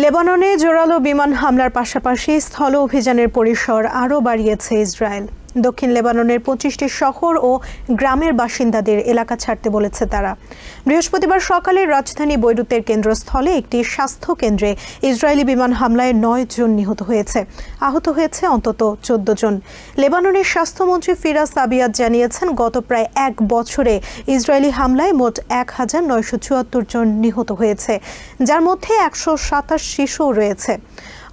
লেবাননে জোরালো বিমান হামলার পাশাপাশি স্থল অভিযানের পরিসর আরও বাড়িয়েছে ইসরায়েল। দক্ষিণ লেবাননের পঁচিশটি শহর ও গ্রামের বাসিন্দাদের এলাকা ছাড়তে বলেছে তারা। বৃহস্পতিবার সকালে রাজধানী বৈরুতের কেন্দ্রস্থলে একটি স্বাস্থ্য কেন্দ্রে ইসরায়েলি বিমান হামলায় নয় জন নিহত হয়েছে। আহত হয়েছে অন্তত চোদ্দ জন। লেবাননের স্বাস্থ্যমন্ত্রী ফিরাজ সাবিয়াত জানিয়েছেন, গত প্রায় এক বছরে ইসরায়েলি হামলায় মোট এক হাজার নয়শো চুয়াত্তর জন নিহত হয়েছে, যার মধ্যে একশো সাতাশ শিশুও রয়েছে।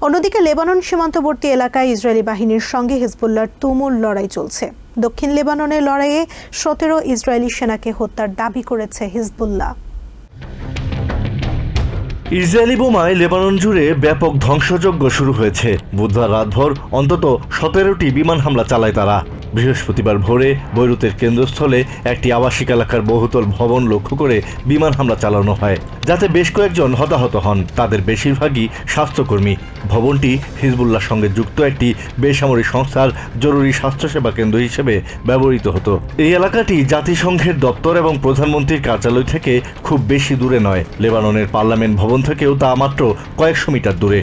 অন্যদিকে লেবানন সীমান্তবর্তী এলাকায় ইসরায়েলি বাহিনীর সঙ্গে হিজবুল্লার তুমুল লড়াই চলছে। দক্ষিণ লেবাননের লড়াইয়ে সতেরো ইসরায়েলি সেনাকে হত্যার দাবি করেছে হিজবুল্লাহ। ইসরায়েলি বোমায় লেবানন জুড়ে ব্যাপক ধ্বংসযজ্ঞ শুরু হয়েছে। বুধবার রাতভর অন্তত সতেরোটি বিমান হামলা চালায় তারা। বৃহস্পতিবার ভোরে বৈরুতের কেন্দ্রস্থলে একটি আবাসিক এলাকার বহুতল ভবন লক্ষ্য করে বিমান হামলা চালানো হয়, যাতে বেশ কয়েকজন হতাহত হন। তাদের বেশিরভাগই স্বাস্থ্যকর্মী। ভবনটি হিজবুল্লাহর সঙ্গে যুক্ত একটি বেসামরিক সংস্থার জরুরি স্বাস্থ্যসেবা কেন্দ্র হিসেবে ব্যবহৃত হতো। এই এলাকাটি জাতিসংঘের দপ্তর এবং প্রধানমন্ত্রীর কার্যালয় থেকে খুব বেশি দূরে নয়। লেবাননের পার্লামেন্ট ভবন থেকেও তা মাত্র কয়েকশো মিটার দূরে।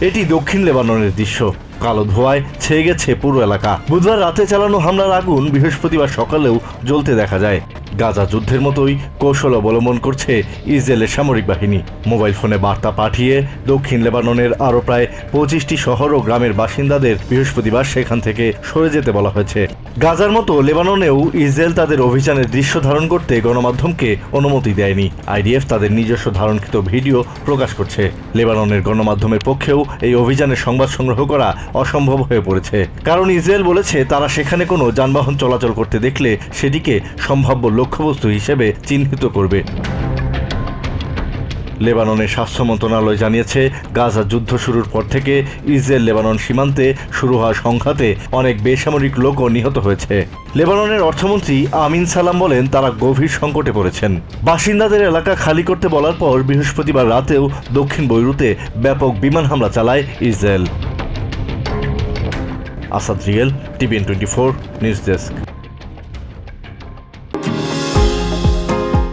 এটি দক্ষিণ লেবাননের দৃশ্য। কালো ধোঁয়ায় ছেয়ে গেছে পুরো এলাকা। বুধবার রাতে চালানো হামলার আগুন বৃহস্পতিবার সকালেও জ্বলতে দেখা যায়। গাজা যুদ্ধের মতোই কৌশল অবলম্বন করছে ইসরায়েলের সামরিক বাহিনী। মোবাইল ফোনে বার্তা পাঠিয়ে দক্ষিণ লেবাননের আরও প্রায় পঁচিশটি শহর ও গ্রামের বাসিন্দাদের বৃহস্পতিবার সেখান থেকে সরে যেতে বলা হয়েছে। গাজার মতো লেবাননেও ইসরায়েল তাদের অভিযানের দৃশ্য ধারণ করতে গণমাধ্যমকে অনুমতি দেয়নি। আইডিএফ তাদের নিজস্ব ধারণকৃত ভিডিও প্রকাশ করছে। লেবাননের গণমাধ্যমের পক্ষেও এই অভিযানের সংবাদ সংগ্রহ করা অসম্ভব হয়ে পড়েছে। কারণ ইসরায়েল বলেছে, তারা সেখানে কোনো যানবাহন চলাচল করতে দেখলে সেটিকে সম্ভাব্য লক্ষ্যবস্তু হিসেবে চিহ্নিত করবে। লেবাননের স্বাস্থ্য মন্ত্রণালয় জানিয়েছে, গাজা যুদ্ধ শুরুর পর থেকে ইসরায়েল লেবানন সীমান্তে শুরু হওয়া সংঘাতে অনেক বেসামরিক লোকও নিহত হয়েছে। লেবাননের অর্থমন্ত্রী আমিন সালাম বলেন, তারা গভীর সংকটে পড়েছেন। বাসিন্দাদের এলাকা খালি করতে বলার পর বৃহস্পতিবার রাতেও দক্ষিণ বৈরুতে ব্যাপক বিমান হামলা চালায় Israel. Asad Riyel, TVN twenty four, news desk.